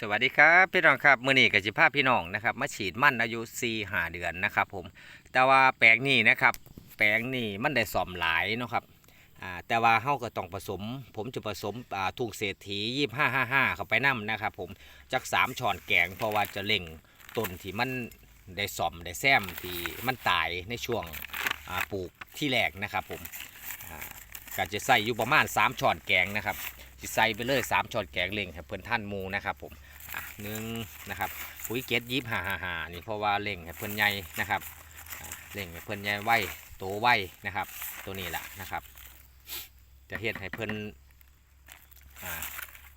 สวัสดีครับพี่น้องครับมื่อนี้กับจิภาพพี่น้องนะครับมาฉีดมั่นอายุ4หาเดือนนะครับผมแต่ว่าแปลงนี้นะครับ แปลงนี้มันได้สอมหลายเนาะครับแต่ว่าเฮาก็ต้องผสม ผมจะผสมถูกเศรษฐี2555 เข้าไปนํนะครับผมจัก3ช้อนแกงเพราะว่าจะเล่งต้นที่มันได้สอมได้แซมที่มันตายในช่วงปลูกที่แรกนะครับผมก็จะใส่อยู่ประมาณ 3ช้อนแกงนะครับสิใส่ไปเลย3ช้อนแกงเล่งเพิ่อนท่านมูนะครับผม หนึ่งนะครับปุ๋ยเกตยิบหาหาหานี่เพราะว่าเล่งให้เพิ่นใหญ่นะครับเล่งให้เพิ่นใหญ่ไวโตไวนะครับ ตัวนี้แหละนะครับ จะเฮ็ดให้เพิ่นอ่า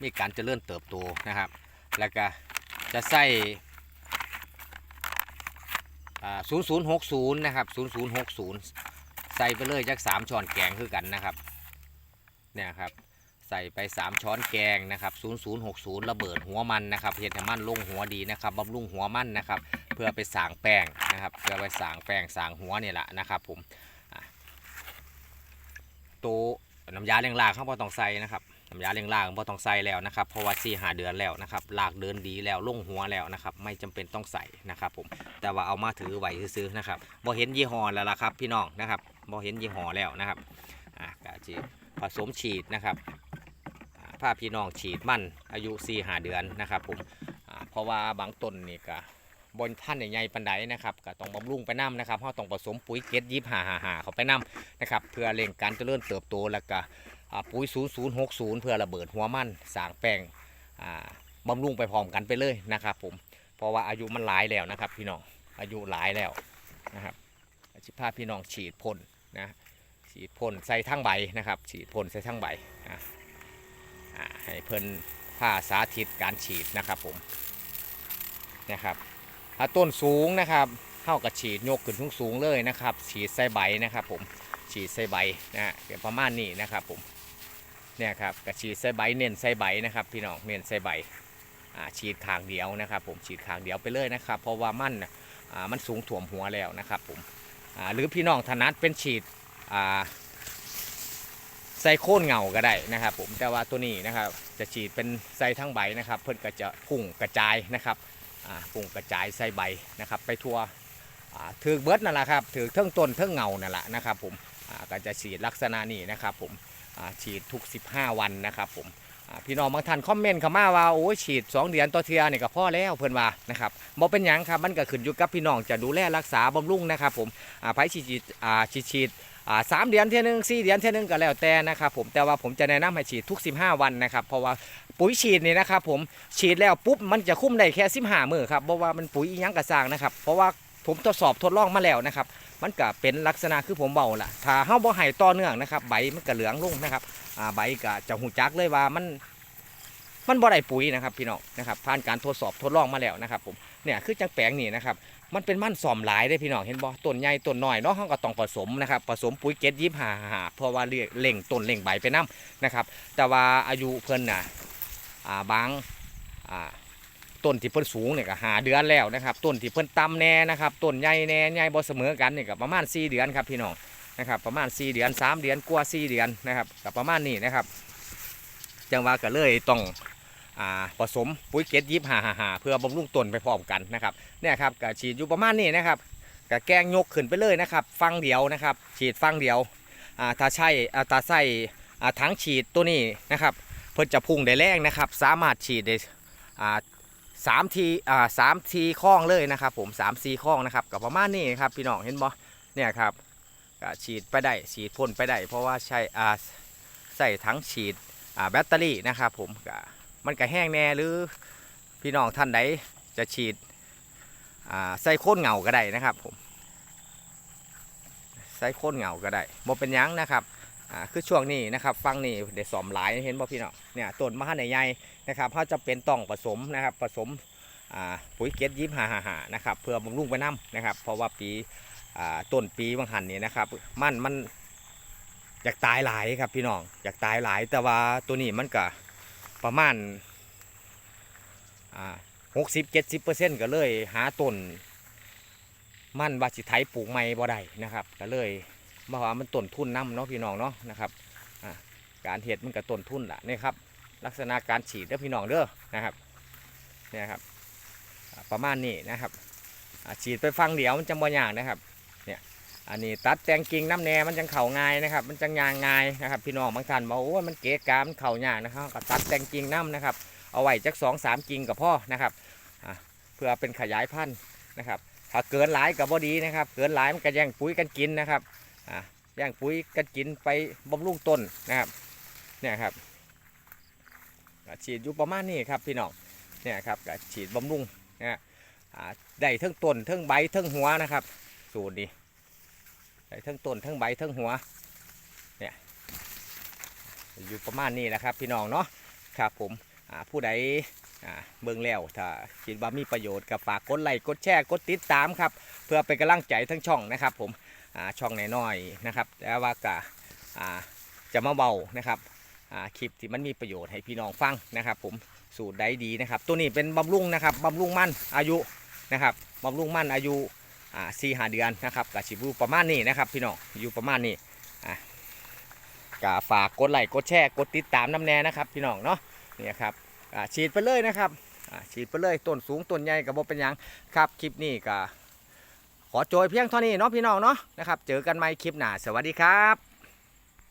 มีการเจริญเติบโตนะครับ แล้วก็จะใส่อ่า0060นะครับ0060ใส่ไปเลยจัก3ช้อนแกงคือกันนะครับเนี่ยครับ ใส่ไป3ช้อนแกงนะครับ0060 ระเบิดหัวมันนะครับเห็ดให้มันลงหัวดีนะครับบำรุงหัวมันนะครับ เพื่อไปสางแป้งนะครับ เพื่อไปสางแป้งสางหัวเนี่ยแหละนะครับผมตัวน้ำยาเลี้ยงลากเขาพอต้องใส่นะครับน้ำยาเลี้ยงลากพอต้องใส่แล้วนะครับเพราะว่าสี่หาเดือนแล้วนะครับลากเดินดีแล้วลงหัวแล้วนะครับ ไม่จำเป็นต้องใส่นะครับผมแต่ว่าเอามาถือไว้ซื้อนะครับบ่เห็นยี่ห้อแล้วล่ะครับพี่น้องนะครับบ่เห็นยี่ห้อแล้วนะครับอะกะจีผสมฉีดนะครับ อ่าผ้าพี่น้องฉีดมันอายุ4หาเดือนนะครับผมเพราะว่าบางต้นนี่ก็บนท่านใหญ่ๆปันไดนะครับก็ต้องบำรุงไปน้ำนะครับเราต้องผสมปุ๋ยเกตยิบหาหาหาเขาไปน้ำนะครับเพื่อเร่งการเจริญเติบโตแล้วก็ปุ๋ย 0060 เพื่อระเบิดหัวมันสางแป้งบำรุงไปพร้อมกันไปเลยนะครับผมเพราะว่าอายุมันหลายแล้วนะครับพี่น้องอายุหลายแล้วนะครับชิพาพี่น้องฉีดพ่นนะฉีดพ่นใส่ทั้งใบนะครับ ฉีดพ่นใส่ทั้งใบอะ ให้เพิ่นผ้าสาธิตการฉีดนะครับผมนะครับถ้าต้นสูงนะครับเท่ากับฉีดยกขึ้นสูงๆเลยนะครับ ฉีดใส่ใบนะครับผมฉีดใส่ใบนะฮะเดี๋ยวประมาณนี้นะครับผมเนี่ยครับกระฉีดใส่ใบเน้นใส่ใบนะครับพี่น้องเน้นใส่ใบฉีดขางเดียวนะครับ ผมฉีดขางเดียวไปเลยนะครับ เพราะว่ามันน่ะอ่ามันสูงถ่วมหัวแล้วนะครับผมหรือพี่น้องถนัดเป็นฉีดอ่า ใส่โค่นเงาก็ได้นะครับ ผมแต่ว่าตัวนี้นะครับจะฉีดเป็นใส่ทั้งใบนะครับ เพื่อนก็จะพุ่งกระจายนะครับพุ่งกระจายใส่ใบนะครับ ไปทั่วถือเบิร์ดนั่นแหละครับถือเทิงต้นเทิงเงานั่นแหละนะครับ ผมก็จะฉีดลักษณะนี้นะครับ ผมฉีดทุก 15 วันนะครับ ผมพี่น้องบางท่านคอมเมนต์เข้ามาว่าโอ้ยฉีด 2 เดือนต่อเทือนี่ก็พ่อแล้วเพื่อนว่านะครับบ่เป็นหยังครับมันก็ขึ้นอยู่กับพี่น้องจะดูแลรักษาบำรุงนะครับ ผมอ่าไผฉีดฉีดฉีด สามเดือนเท่านึงสี่เดือนเท่านึงก็แล้วแต่นะครับผมแต่ว่าผมจะแนะนำให้ฉีดทุก 15 วันนะครับเพราะว่าปุ๋ยฉีดนี่นะครับผมฉีดแล้วปุ๊บมันจะคุ้มได้แค่15มื้อครับเพราะว่ามันปุ๋ยอิหยังกระสางนะครับเพราะว่าผมทดสอบทดลองมาแล้วนะครับมันก็เป็นลักษณะคือผมเบาล่ะถ้าเฮาบ่ให้ต่อเนื่องนะครับใบมันก็เหลืองลงนะครับใบก็จะหูจักเลยว่ามัน มันบ่ได้ปุ๋ยนะครับพี่น้องนะครับผ่านการทดสอบทดลองมาแล้วนะครับผมเนี่ยคือจังแปลงนี่นะครับมันเป็นมั่นสอมหลายได้พี่น้องเห็นบ่ต้นใหญ่ต้นน้อยเนาะเขาก็ต้องผสมนะครับผสมปุ๋ยเกตยิบหาหาเพราะว่าเรียกเล่งต้นเล่งใบไปน้ำนะครับ แต่ว่าอายุเพิ่นน่ะอ่าบางอ่าต้นที่เพิ่นสูงเนี่ยก็หาเดือนแล้วนะครับต้นที่เพิ่นต่ำแน่นะครับต้นใหญ่แน่ใหญ่บ่เสมอกันเนี่ยก็ประมาณ 4 เดือนครับพี่น้องนะครับประมาณ 4 เดือน 3 เดือนกว่า4เดือนนะครับก็ประมาณนี้นะครับจังว่าก็เลยต้อง ผสมปุ๋ยเกตยิบหาหาเพื่อบำรุงต้นไปพร้อมกันนะครับเนี่ยครับก็ฉีดอยู่ประมาณนี้นะครับก็แกงยกขึ้นไปเลยนะครับ ฟังเดียวนะครับ ฉีดฟังเดียวถ้าใช่ถ้าใส่ถังฉีดตัวนี้นะครับ เพิ่นจะพุ่งได้แรงนะครับ สามารถฉีดได้สามทีสามทีคล้องเลยนะครับ ผมสามซีคล้องนะครับก็ประมาณนี้ครับพี่น้องเห็นบ่เนี่ยครับก็ฉีดไปได้ฉีดพ่นไปได้เพราะว่าใช้ใส่ถังฉีดแบตเตอรี่นะครับผมก็ มันก็แห้งแน่หรือพี่น้องท่านใดจะฉีดใส่โค่นเงาก็ได้นะครับผมใส่โค่นเงาก็ได้บ่เป็นยังนะครับคือช่วงนี้นะครับฟังนี่เดี๋ยวสอมหลายเห็นบ่พี่น้องเนี่ยต้นมะฮาใหญ่ๆนะครับเขาจะเป็นต้องผสมนะครับผสมปุ๋ยเกตยิบหาหาหานะครับเพื่อบำรุงไปน้ำนะครับ เพราะว่าปีต้นปีบางหันนี่นะครับ มันมันอยากตายหลายครับพี่น้องอยากตายหลายแต่ว่าตัวนี้มันก็ ประมาณหกสิบเจ็ดสิบเปอร์เซ็นต์ก็เลยหาต้นมันวาสิไทยปลูกใหม่บ่ได้นะครับ ก็เลยมาว่ามันต้นทุนน้ำเนาะพี่น้องเนาะนะครับการเห็ดมันก็ต้นทุนละนี่ครับ ลักษณะการฉีดเด้อพี่น้องเด้อนะครับเนี่ยครับประมาณนี้นะครับฉีดไปฟังเดียวมันจะบ่ยากนะครับเนี่ย อันนี้ตัดแต่งกิ่งน้ำแหน่มันจังเข่าง่ายนะครับ มันจังยางง่ายนะครับพี่น้องบางท่านบอกโอ้มันเก๋กามันเข่ายากนะครับก็ตัดแต่งกิ่งน้ำนะครับ เอาไว้จักสองสามกิ่งกับพ่อนะครับเพื่อเป็นขยายพันธุ์นะครับถ้าเกินหลายกับบ่ดีนะครับ เกินหลายมันก็แย่งปุ๋ยกันกินนะครับแย่งปุ๋ยกันกินไปบำรุงต้นนะครับเนี่ยครับฉีดอยู่ประมาณนี้ครับพี่น้องเนี่ยครับฉีดบำรุงนะฮะอ่าได้ทั้งต้นทั้งใบทั้งหัวนะครับ สูตรนี้ ได้ทั้งต้นทั้งใบทั้งหัวเนี่ยอยู่ประมาณนี้แหละครับ พี่น้องเนาะครับผมผู้ใดเบิ่งแล้วถ้าคิดว่ามีประโยชน์ก็ฝากกดไลค์กดแชร์กดติดตามครับ เพื่อเป็นกำลังใจทั้งช่องนะครับ ผมช่องน้อยๆนะครับแต่ว่าก็อ่าจะมาเบานะครับคลิปที่มันมีประโยชน์ให้พี่น้องฟังนะครับ ผมสูตรใดดีนะครับ ตัวนี้เป็นบำรุงนะครับบำรุงมั่นอายุนะครับบำรุงมั่นอายุ อ่าสี่หาเดือนนะครับกับชิบูประมาณนี้นะครับพี่น้องอยู่ประมาณนี้อ่าก็ฝากกดไลค์กดแชร์กดติดตามน้ำแน่นะครับพี่น้องเนาะนี่ครับอ่าฉีดไปเลยนะครับอ่าฉีดไปเลยต้นสูงต้นใหญ่กับบ่เป็นหยังครับคลิปนี้ก็ขอโจยเพียงเท่านี้เนาะพี่น้องเนาะนะครับเจอกันใหม่คลิปหน้าสวัสดีครับ